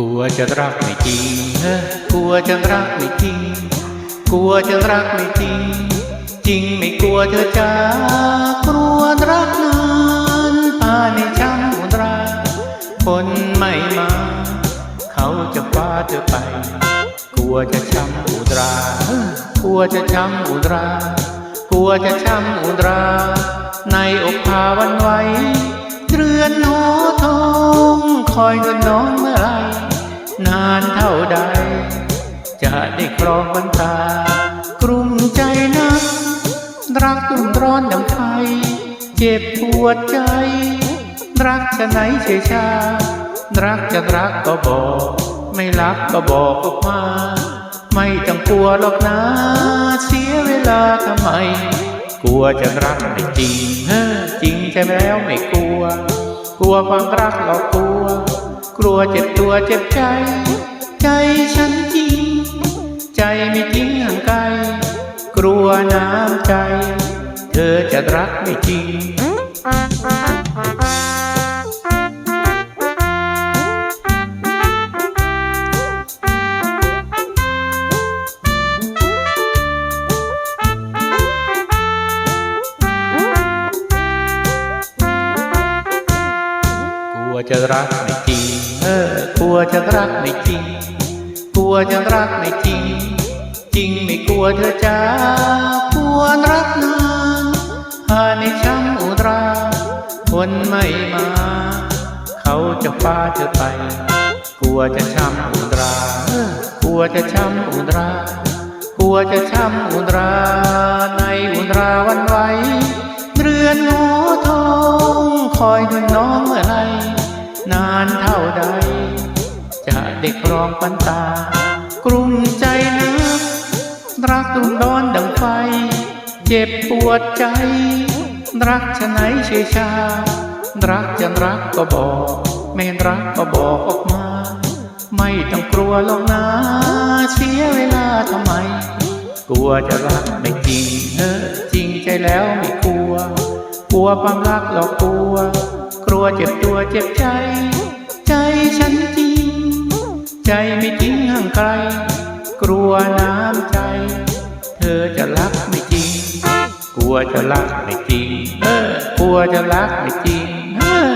กลัวจะรักไม่จริงเฮ้กลัวจะรักไม่จริง กลัวจะรักไม่จริง จริงไม่กลัวเธอจะกลัวรักนานป่าในช้ำอุราคนไม่มา เขาจะคว้าเธอไป กลัวจะช้ำอุตรากลัวจะช้ำอุตรากลัวจะช้ำอุตรา ในอกพาวันไหวเรือนหอทองคอยนวลน้องเมื่อไหร นานเท่าใด จะได้ครองบรรตากรุ่งใจนัก รักตุ่มร้อนดังไฟเจ็บปวดใจ รักจะไหนเชยชา รักจะรักก็บอก ไม่รักก็บอกออกมา ไม่ต้องกลัวหรอกนะ เสียเวลาทำไม กลัวจะรักไม่จริงฮจริงใช่แล้วไม่กลัว กลัวความรักหลอกกลัว กลัวเจ็บตัวเจ็บใจ ใจฉันจริง ใจไม่จริงห่างไกล กลัวน้ำใจ เธอจะรักไม่จริงกลัวจะรักไม่ จะรักไม่จริง กลัวจะรักไม่จริง จริงไม่กลัวเธอจะกลัวรักนานหาในช้ำอุตรา คนไม่มา เขาจะพาเธอไป กลัวจะช้ำอุตรา กลัวจะช้ำอุตรา กลัวจะช้ำอุตรา ในอุตราวันไหวเรือนหอทอง คอยดูน้องเมื่อไรนานเท่าใด จะได้ครองปันตา กรุงใจนักรักตุ่มร้อนดังไฟ เจ็บปวดใจ รักชะไหนเชยชา รักจะรักก็บอกไม่รักก็บอกออกมา ไม่ต้องกลัวหรอกนะเสียเวลาทำไม กลัวจะรักไม่จริงเออจริงใจแล้วไม่กลัว กลัวความรักหลอกกลัว กลัวเจ็บตัวเจ็บใจ ใจฉันจริง ใจไม่จริงห่างไกล กลัวน้ำใจ เธอจะรักไม่จริง กลัวจะรักไม่จริง เออกลัวจะรักไม่จริง เออ